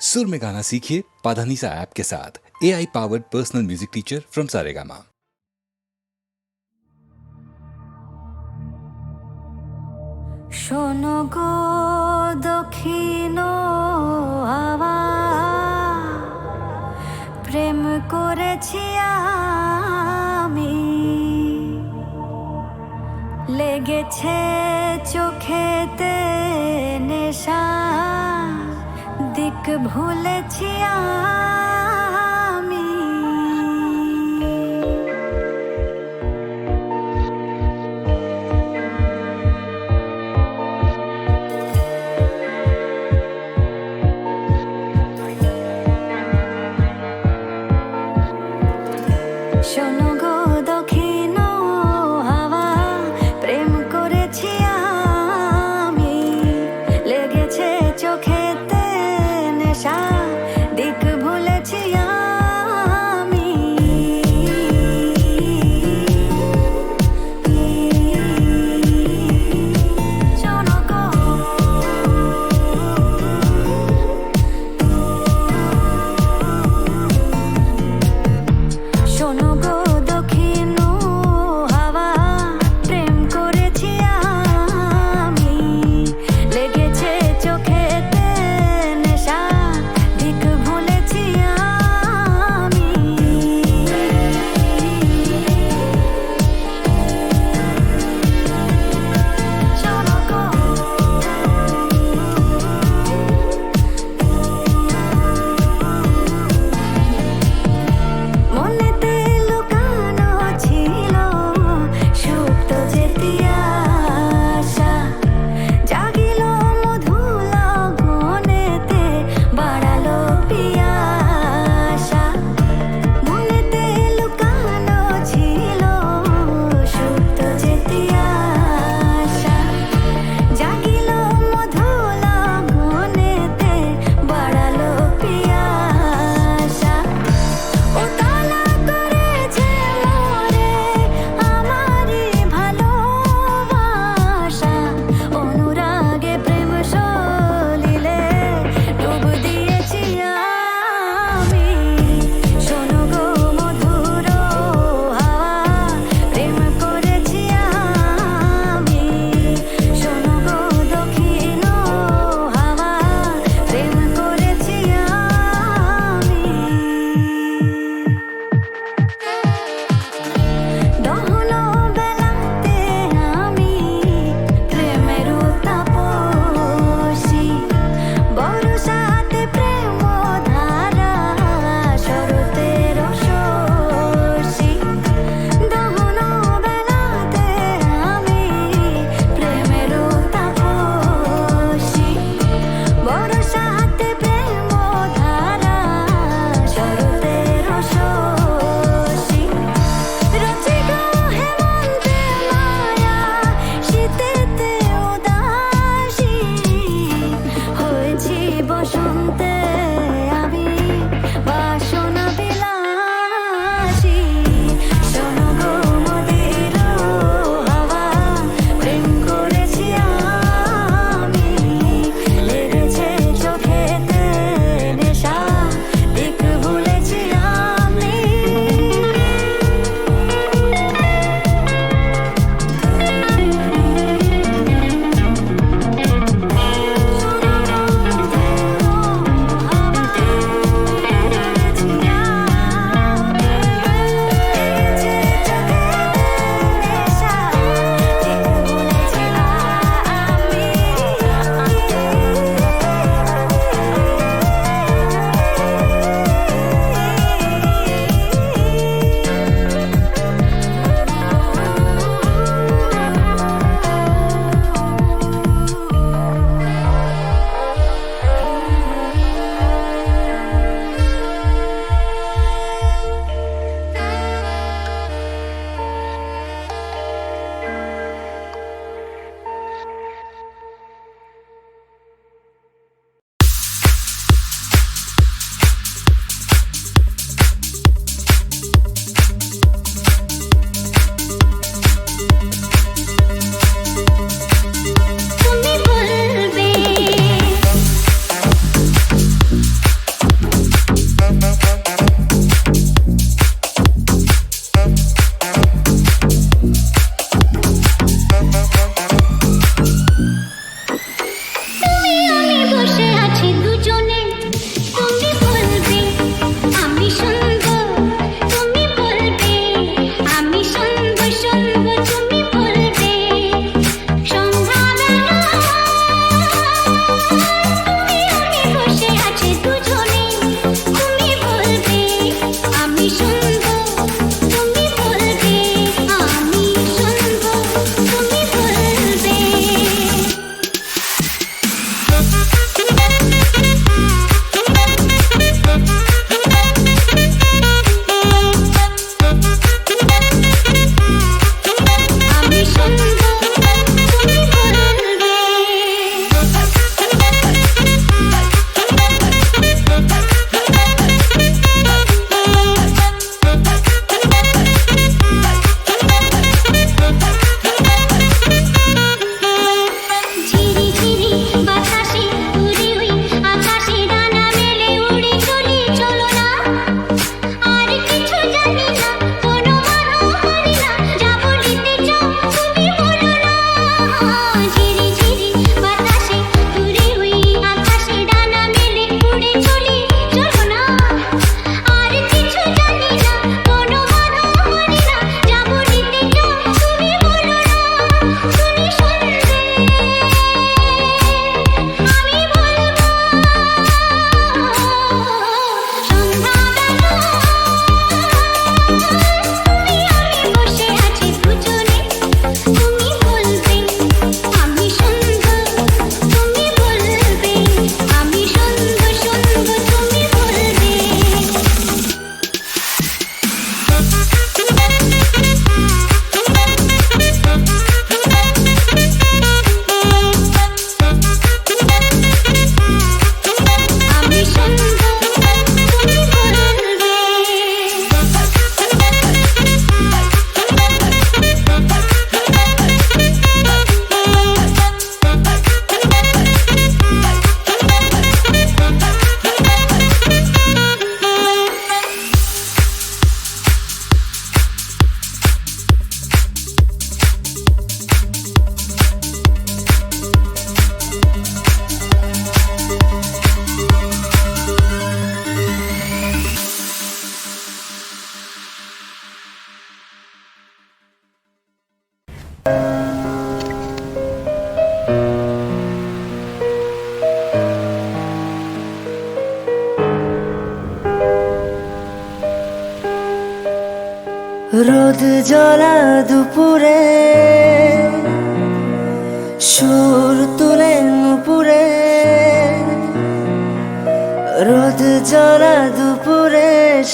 सुर में गाना सीखिए पाधानीसा ऐप के साथ A I powered personal music teacher from Saregama শোনো গো দক্ষিণ হাওয়া প্রেম করেছি আমি লেগেছে চোখেতে নেশা দিক ভুলেছি আমি। শোনো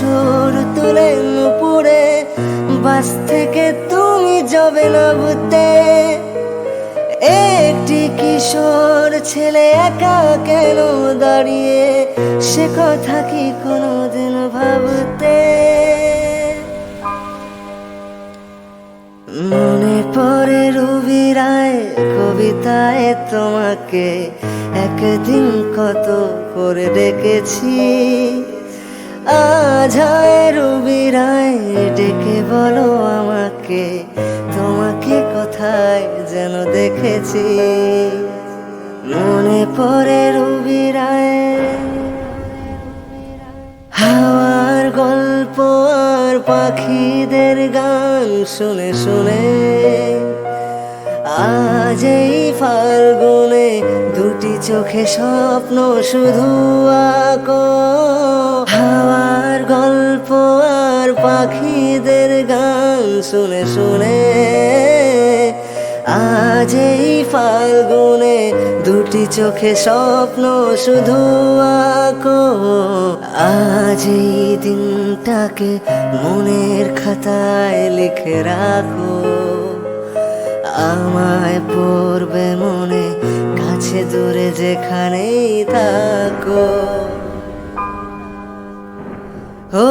সুর তুলে নুপুরে, বাস থেকে তুমি যাবে না একটি কিশোর ছেলে একা কেন দাঁড়িয়ে, সে কথা কি কোনোদিন ভাবতে? মনে পড়ে রবি রায় কবিতায় তোমাকে, একদিন কত করে ডেকেছি। আজ হয় রবি রায়, ডেকে বলো আমাকে, তোমাকে কোথায় যেন দেখেছি? মনে পড়ে রবি হাওয়ার গল্প আর পাখিদের গান শুনে শুনে, আজ এই ফাল্গুনে চোখে স্বপ্ন শুধু আঁকো। হাওয়ার গল্প আর পাখিদের গান শুনে শুনে আজ এই ফাল্গুনে দুটি চোখে স্বপ্ন শুধু আঁকো। আজ এই দিনটাকে মনের খাতায় লিখে রাখো। আমায় পড়বে মনে কাছে দূরে যেখানেই থাকো। ও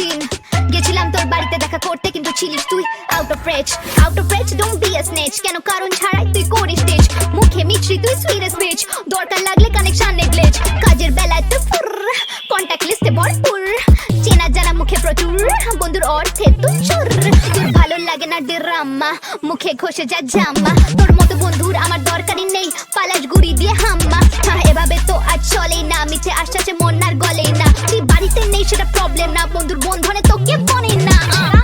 সিন গেছিলাম তোর বাড়িতে দেখা করতে কিন্তু ছিলিস তুই out of out of don't be a snatch কেন কারণ ছাড়াই তুই করিস মুখে মিছরি তুই দরকার লাগলে কানেকশন নেগলেজ কাজের বেলায় ফুর লিস্টে চেনা জানা মুখে প্রচুর বন্ধুর অর্থে তোর ভালো লাগে না ড্রামা মুখে ঘষে যা তোর মতো বন্ধুর আমার দরকারই নেই পালাস গুড়ি দিয়ে হাম্মা। হ্যাঁ, এভাবে তো আজ চলেই না মিছে আশ্বাসে মন আর গলেই না। তুই নেই সেটা প্রবলেম না। বন্ধুর বন্ধনে তোকে বনে না। না,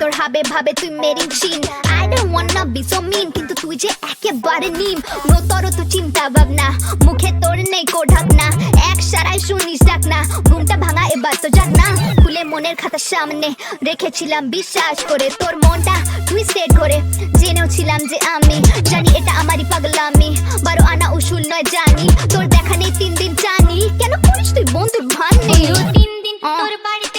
তোর না, তোর ভাবে তুই মেরি চিন I don't wanna be so mean কিন্তু তুই যে একেবারে নিম। নতর তো চিন্তা ভাবনা মুখে তোর নেই কো ঢাকনা। সারাই শুনিস ডাক না। ঘুমটা ভাঙা এবার তো যাক না। খুলে মনের খাতা সামনে রেখেছিলাম বিশ্বাস করে তোর মনটা টুইস্টেড করে। জেনেও ছিলাম যে আমি জানি এটা আমারই পাগলামি। বারো আনা উসুল নয় জানি তোর দেখা নেই তিন দিন জানি। কেন করিস তুই বন্ধুর ভান তিন দিন। তোর বাড়িতে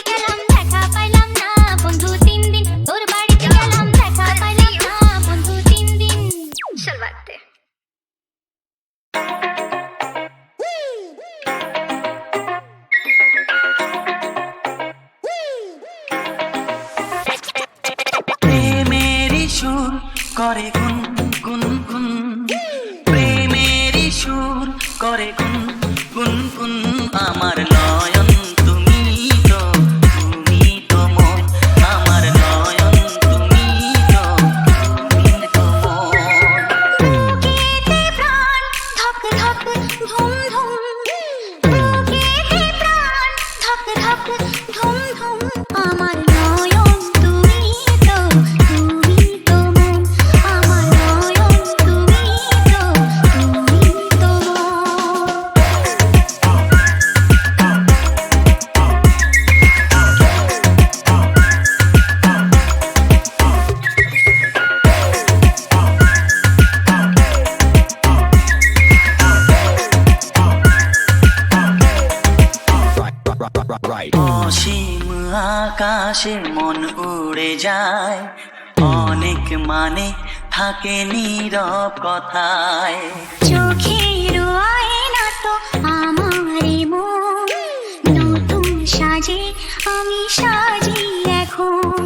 আকাশে মন উড়ে যায়। অনেক মানে থাকে নীরব কথায়। চোখের আয়না তো আমারই মন। নতুন সাজে আমি সাজি এখন।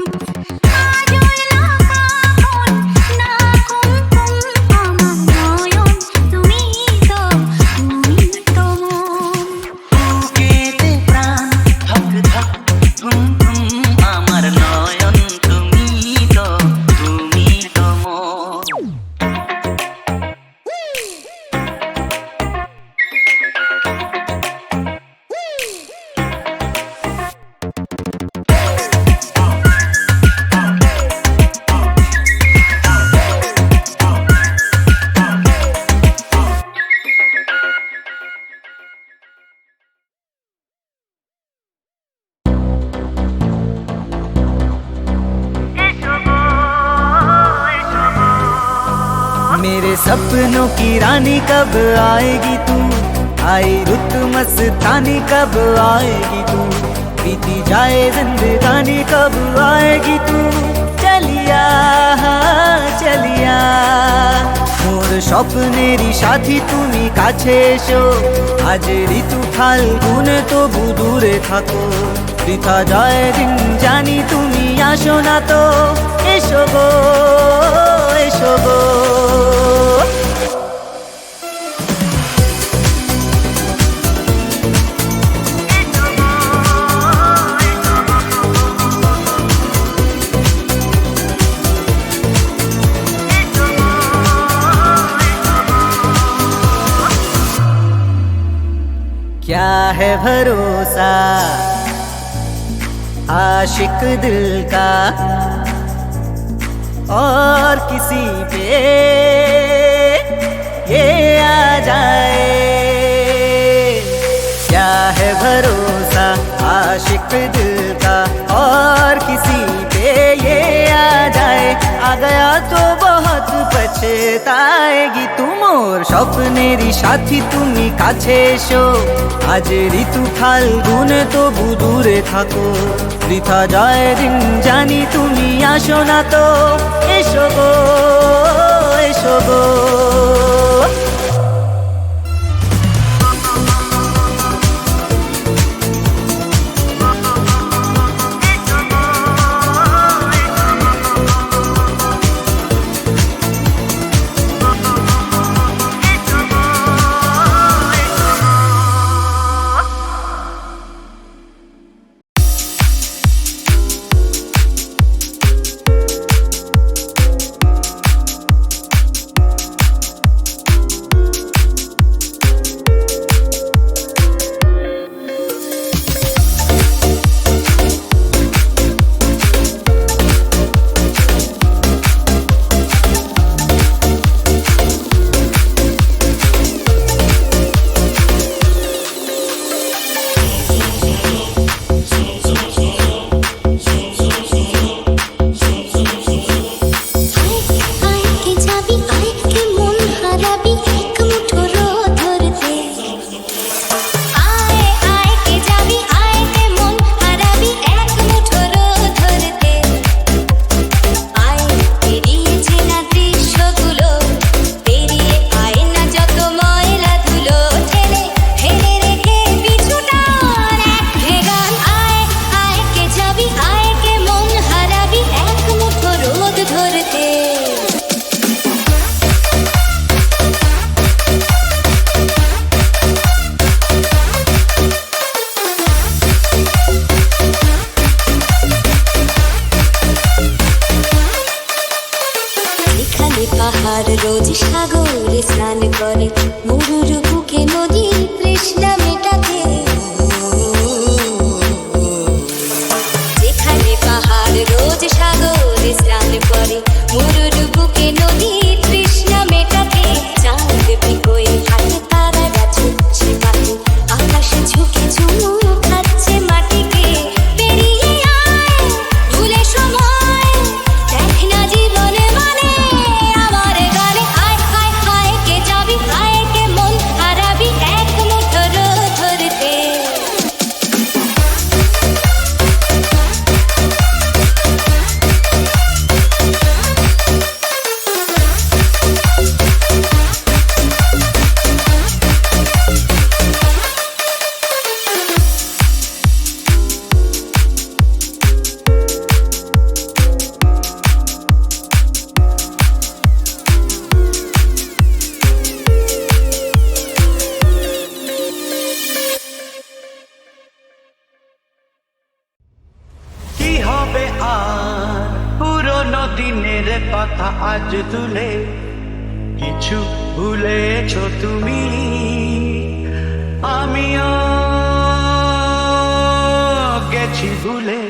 স্বপ্নেরই সাথী তুমি কাছে এসো। আজ ঋতু ফাল্গুন তবু দূরে থাকো। বৃথা যায় দিন জানি তুমি আসো না তো। এসো গো এসো গো। है भरोसा। आशिक दिल का और किसी पे ये आ जाए। क्या है भरोसा? आशिक दिल का और किसी पे ये आ जाए आ गया तो बहुत পছেতায়গি তুমোর স্বপ্নেরই সাথী তুমি কাছে এসো। আজ ঋতু খাল গুনে তবু দূরে থাকো। বৃথা যায় দিন জানি তুমি আসো না তো। এসো গো এসো গো। দিনের কথা আজ তুলে কিছু ভুলেছ তুমি? আমিও গেছি ভুলে।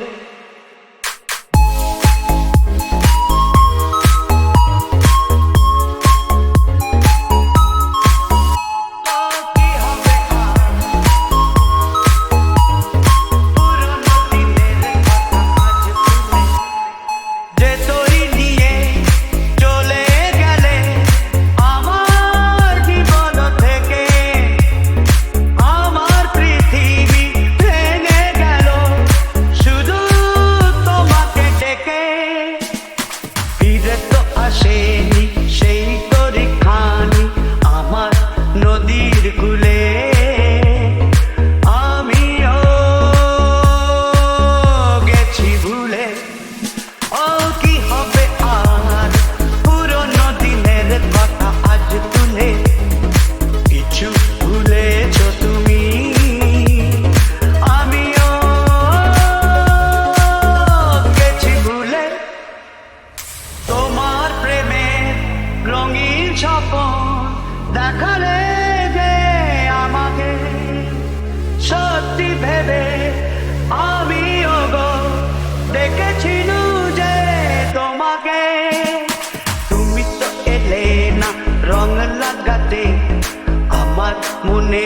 মনে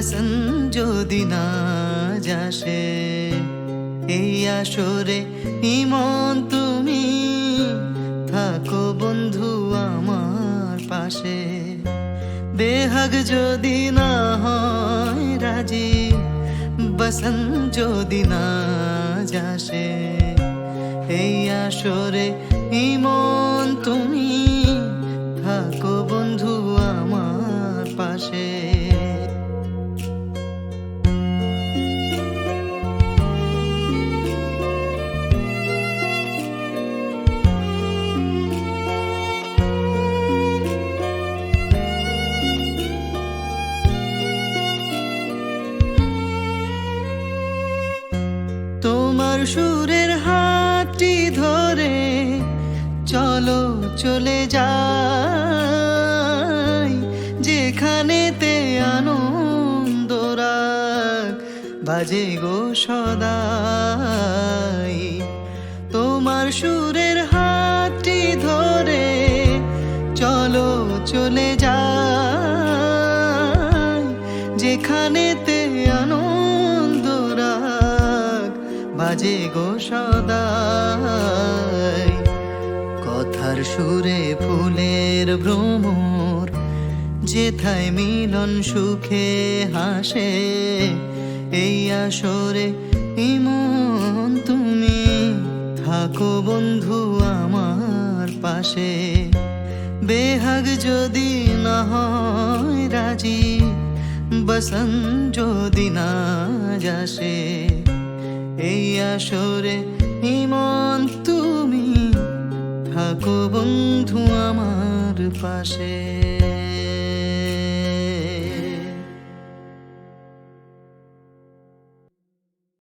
বসন যদি না যাসে, এই আসরে ইমন তুমি। থাকো বন্ধু আমার পাশে, বেহাগ যদি না হয় রাজি, বসন যদি না যাসে, এই আসরে ইমন তুমি। বাজে গো সদাই। তোমার সুরের হাতটি ধরে চলো, চলে যাই। যেখানেতে আনন্দ রাগ, বাজে গো সদাই। কথার সুরে ফুলের ভ্রমর, যেথায় মিলন সুখে হাসে। এই আসরে ইমন তুমি থাকো বন্ধু আমার পাশে। বেহাগ যদি না হয় রাজি, বসন যদি না যাসে। এই আসরে ইমন তুমি থাকো বন্ধু আমার পাশে।